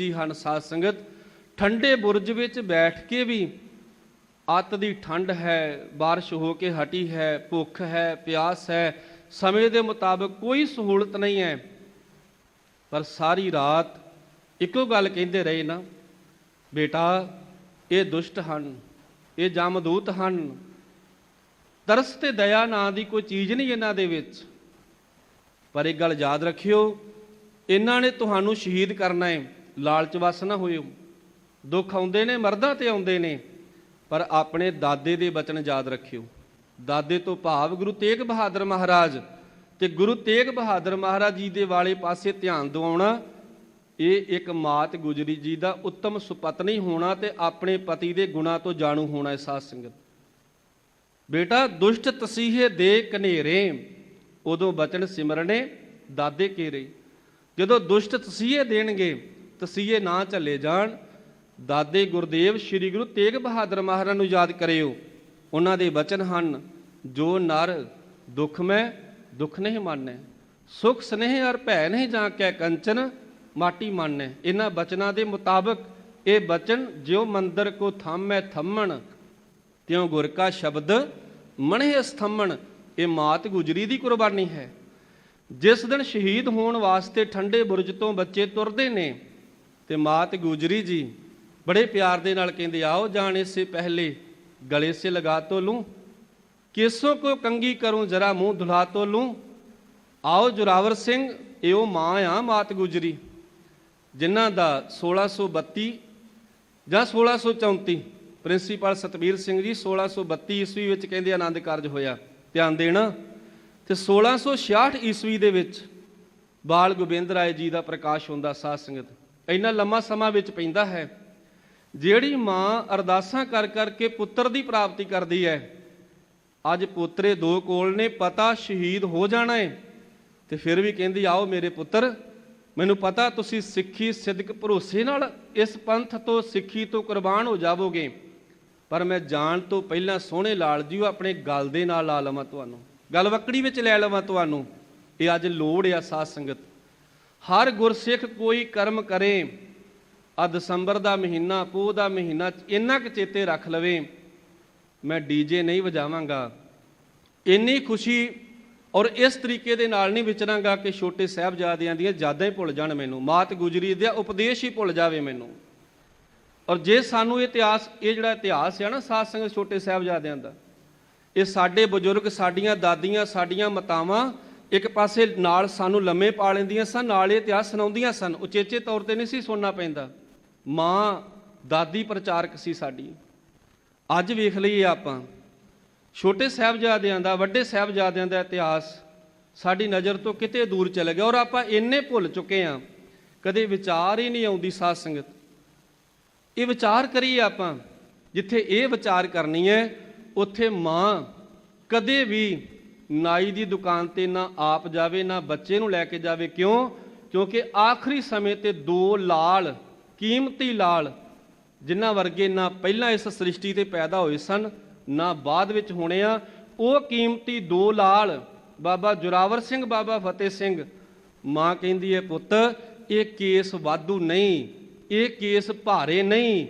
ਜੀ ਹਨ ਸਾਧ ਸੰਗਤ। ਠੰਡੇ ਬੁਰਜ ਵਿੱਚ ਬੈਠ ਕੇ ਵੀ ਅੱਤ ਦੀ ਠੰਡ ਹੈ, ਬਾਰਿਸ਼ ਹੋ ਕੇ ਹਟੀ ਹੈ, ਭੁੱਖ ਹੈ, ਪਿਆਸ ਹੈ, ਸਮੇਂ ਦੇ ਮੁਤਾਬਕ ਕੋਈ ਸਹੂਲਤ ਨਹੀਂ ਹੈ। ਪਰ ਸਾਰੀ ਰਾਤ ਇੱਕੋ ਗੱਲ ਕਹਿੰਦੇ ਰਹੇ ਨਾ, ਬੇਟਾ, ਇਹ ਦੁਸ਼ਟ ਹਨ, ਇਹ ਜਮਦੂਤ ਹਨ। ਤਰਸ ਤੇ ਦਇਆ ਨਾਂ ਦੀ ਕੋਈ ਚੀਜ਼ ਨਹੀਂ ਇਹਨਾਂ ਦੇ ਵਿੱਚ। ਪਰ ਇੱਕ ਗੱਲ ਯਾਦ ਰੱਖਿਓ, ਇਹਨਾਂ ਨੇ ਤੁਹਾਨੂੰ ਸ਼ਹੀਦ ਕਰਨਾ ਹੈ। ਲਾਲਚ ਵਸ ਨਾ ਹੋਇਓ। ਦੁੱਖ ਆਉਂਦੇ ਨੇ, ਮਰਦਾਂ ਤੇ ਆਉਂਦੇ ਨੇ, ਪਰ ਆਪਣੇ ਦਾਦੇ ਦੇ ਬਚਨ ਯਾਦ ਰੱਖਿਓ। ਦਾਦੇ ਤੋਂ ਭਾਵ ਗੁਰੂ ਤੇਗ ਬਹਾਦਰ ਮਹਾਰਾਜ ਤੇ ਗੁਰੂ ਤੇਗ ਬਹਾਦਰ ਮਹਾਰਾਜ ਜੀ ਦੇ ਵਾਲੇ ਪਾਸੇ ਧਿਆਨ ਦਿਵਾਉਣਾ, ਇਹ ਇੱਕ ਮਾਤ ਗੁਜਰੀ ਜੀ ਦਾ ਉੱਤਮ ਸੁਪਤਨੀ ਹੋਣਾ ਤੇ ਆਪਣੇ ਪਤੀ ਦੇ ਗੁਣਾ ਤੋਂ ਜਾਣੂ ਹੋਣਾ ਹੈ ਸਾਧ ਸੰਗਤ। ਬੇਟਾ, ਦੁਸ਼ਟ ਤਸੀਹੇ ਦੇ ਕਨੇਰੇ ਉਦੋਂ ਬਚਨ ਸਿਮਰਨੇ, ਦਾਦੇ ਕੇਰੇ ਜਦੋਂ ਦੁਸ਼ਟ ਤਸੀਹੇ ਦੇਣਗੇ ਤਸੀਹੇ ਨਾ ਚੱਲੇ ਜਾਣ। ਦਾਦੇ ਗੁਰਦੇਵ ਸ੍ਰੀ ਗੁਰੂ ਤੇਗ ਬਹਾਦਰ ਮਹਾਰਾਜ ਨੂੰ ਯਾਦ ਕਰਿਓ। ਉਹਨਾਂ ਦੇ ਬਚਨ ਹਨ, ਜੋ ਨਰ ਦੁੱਖ ਮੈਂ, ਦੁੱਖ ਨਹੀਂ ਮੰਨੈ। ਸੁਖ ਸਨੇਹ ਅਰ ਭੈ ਨਹੀਂ ਜਾਂ ਕੈ ਕੰਚਨ, ਮਾਟੀ ਮੰਨੈ। ਇਹਨਾਂ ਬਚਨਾਂ ਦੇ ਮੁਤਾਬਕ ਇਹ ਬਚਨ, ਜਿਉ ਮੰਦਰ ਕੋ ਥਾਮੈ ਥੰਮਣ, ਤਿਉ ਗੁਰ ਕਾ ਸ਼ਬਦ ਮਣਹਿ ਸਥੰਮਣ ਇਹ ਮਾਤ ਗੁਜਰੀ ਦੀ ਕੁਰਬਾਨੀ ਹੈ। ਜਿਸ ਦਿਨ ਸ਼ਹੀਦ ਹੋਣ ਵਾਸਤੇ ਠੰਡੇ ਬੁਰਜ ਤੋਂ ਬੱਚੇ ਤੁਰਦੇ ਨੇ ਤੇ ਮਾਤ ਗੁਜਰੀ ਜੀ ਬੜੇ ਪਿਆਰ ਦੇ ਨਾਲ ਕਹਿੰਦੇ, ਆਓ ਜਾਣੇ ਸੇ ਪਹਿਲੇ ਗਲੇ ਸੇ ਲਗਾ ਤੋ ਲੂੰ। ਕਿਸੋਂ ਕੋ ਕੰਗੀ ਕਰੂੰ ਜਰਾ ਮੂੰਹ ਧੁਲਾ ਤੋ ਲੂੰ। ਆਓ ਜੁਰਾਵਰ ਸਿੰਘ, ਇਹੋ ਮਾਂ ਆ ਮਾਤ ਗੁਜਰੀ, ਜਿਨ੍ਹਾਂ ਦਾ 1632 ਜਾਂ 1634 ਪ੍ਰਿੰਸੀਪਲ ਸਤਬੀਰ ਸਿੰਘ ਜੀ 1632 ਈਸਵੀ ਵਿੱਚ ਕਹਿੰਦੇ ਆਨੰਦ ਕਾਰਜ ਹੋਇਆ। ਧਿਆਨ ਦੇਣਾ, ਤੇ 1666 ਈਸਵੀ ਦੇ ਵਿੱਚ ਬਾਲ ਗੋਬਿੰਦ ਰਾਏ ਜੀ ਦਾ ਪ੍ਰਕਾਸ਼ ਹੁੰਦਾ ਸਾਧ ਸੰਗਤ। ਇੰਨਾ ਲੰਮਾ ਸਮਾਂ ਵਿੱਚ ਪੈਂਦਾ ਹੈ, ਜਿਹੜੀ ਮਾਂ ਅਰਦਾਸਾਂ ਕਰ ਕਰਕੇ ਪੁੱਤਰ ਦੀ ਪ੍ਰਾਪਤੀ ਕਰਦੀ ਹੈ, ਅੱਜ ਪੋਤਰੇ ਦੋ ਕੋਲ ਨੇ, ਪਤਾ ਸ਼ਹੀਦ ਹੋ ਜਾਣਾ ਹੈ, ਤੇ ਫਿਰ ਵੀ ਕਹਿੰਦੀ, ਆਓ ਮੇਰੇ ਪੁੱਤਰ, ਮੈਨੂੰ ਪਤਾ ਤੁਸੀਂ ਸਿੱਖੀ ਸਿਦਕ ਭਰੋਸੇ ਨਾਲ ਇਸ ਪੰਥ ਤੋਂ ਸਿੱਖੀ ਤੋਂ ਕੁਰਬਾਨ ਹੋ ਜਾਵੋਗੇ, ਪਰ ਮੈਂ ਜਾਣ ਤੋਂ ਪਹਿਲਾਂ ਸੋਹਣੇ ਲਾਲ ਜੀਓ ਆਪਣੇ ਗਲ ਦੇ ਨਾਲ ਲਾ ਲਵਾਂ ਤੁਹਾਨੂੰ, ਗਲ ਵਕੜੀ ਵਿੱਚ ਲੈ ਲਵਾਂ ਤੁਹਾਨੂੰ, ਇਹ ਅੱਜ ਲੋੜ ਆ ਸਾਧ ਸੰਗਤ। ਹਰ ਗੁਰਸਿੱਖ ਕੋਈ ਕਰਮ ਕਰੇ ਆ ਦਸੰਬਰ ਦਾ ਮਹੀਨਾ, ਪੋਹ ਦਾ ਮਹੀਨਾ, ਇੰਨਾ ਕੁ ਚੇਤੇ ਰੱਖ ਲਵੇ, ਮੈਂ ਡੀਜੇ ਨਹੀਂ ਵਜਾਵਾਂਗਾ। ਇੰਨੀ ਖੁਸ਼ੀ ਔਰ ਇਸ ਤਰੀਕੇ ਦੇ ਨਾਲ ਨਹੀਂ ਵਿਚਰਾਂਗਾ ਕਿ ਛੋਟੇ ਸਾਹਿਬਜ਼ਾਦਿਆਂ ਦੀਆਂ ਯਾਦਾਂ ਹੀ ਭੁੱਲ ਜਾਣ ਮੈਨੂੰ, ਮਾਤ ਗੁਜਰੀ ਦਾ ਉਪਦੇਸ਼ ਹੀ ਭੁੱਲ ਜਾਵੇ ਮੈਨੂੰ। ਔਰ ਜੇ ਸਾਨੂੰ ਇਹ ਇਤਿਹਾਸ, ਇਹ ਜਿਹੜਾ ਇਤਿਹਾਸ ਹੈ ਨਾ ਸਾਧ ਸੰਗਤ ਛੋਟੇ ਸਾਹਿਬਜ਼ਾਦਿਆਂ ਦਾ, ਇਹ ਸਾਡੇ ਬਜ਼ੁਰਗ, ਸਾਡੀਆਂ ਦਾਦੀਆਂ, ਸਾਡੀਆਂ ਮਾਤਾਵਾਂ ਇੱਕ ਪਾਸੇ ਨਾਲ ਸਾਨੂੰ ਲੰਮੇ ਪਾ ਲੈਂਦੀਆਂ ਸਨ, ਨਾਲ ਇਹ ਇਤਿਹਾਸ ਸੁਣਾਉਂਦੀਆਂ ਸਨ। ਉਚੇਚੇ ਤੌਰ ਤੇ ਨਹੀਂ ਸੀ ਸੁਣਨਾ ਪੈਂਦਾ। ਮਾਂ, ਦਾਦੀ ਪ੍ਰਚਾਰਕ ਸੀ ਸਾਡੀ। ਅੱਜ ਵੇਖ ਲਈਏ ਆਪਾਂ। ਛੋਟੇ ਸਾਹਿਬਜ਼ਾਦਿਆਂ ਦਾ, ਵੱਡੇ ਸਾਹਿਬਜ਼ਾਦਿਆਂ ਦਾ ਇਤਿਹਾਸ ਸਾਡੀ ਨਜ਼ਰ ਤੋਂ ਕਿਤੇ ਦੂਰ ਚਲੇ ਗਿਆ ਔਰ ਆਪਾਂ ਇੰਨੇ ਭੁੱਲ ਚੁੱਕੇ ਹਾਂ। ਕਦੇ ਵਿਚਾਰ ਹੀ ਨਹੀਂ ਆਉਂਦੀ ਸਾਧ ਸੰਗਤ। ਇਹ ਵਿਚਾਰ ਕਰੀਏ ਆਪਾਂ। ਜਿੱਥੇ ਇਹ ਵਿਚਾਰ ਕਰਨੀ ਹੈ, ਉੱਥੇ ਮਾਂ ਕਦੇ ਵੀ ਨਾਈ ਦੀ ਦੁਕਾਨ ਤੇ ਨਾ ਆਪ ਜਾਵੇ, ਨਾ ਬੱਚੇ ਨੂੰ ਲੈ ਕੇ ਜਾਵੇ। ਕਿਉਂ? ਕਿਉਂਕਿ ਆਖਰੀ ਸਮੇਂ ਤੇ ਦੋ ਲਾਲ, ਕੀਮਤੀ ਲਾਲ, ਜਿਨ੍ਹਾਂ ਵਰਗੇ ਨਾ ਪਹਿਲਾਂ ਇਸ ਸ੍ਰਿਸ਼ਟੀ ਤੇ ਪੈਦਾ ਹੋਏ ਸਨ, ਨਾ ਬਾਅਦ ਵਿੱਚ ਹੋਣੇ ਆ। ਉਹ ਕੀਮਤੀ ਦੋ ਲਾਲ, ਬਾਬਾ ਜੁਰਾਵਰ ਸਿੰਘ, ਬਾਬਾ ਫਤਿਹ ਸਿੰਘ। ਮਾਂ ਕਹਿੰਦੀ ਹੈ, ਪੁੱਤ, ਇਹ ਕੇਸ ਵਾਧੂ ਨਹੀਂ, ਇਹ ਕੇਸ ਭਾਰੇ ਨਹੀਂ।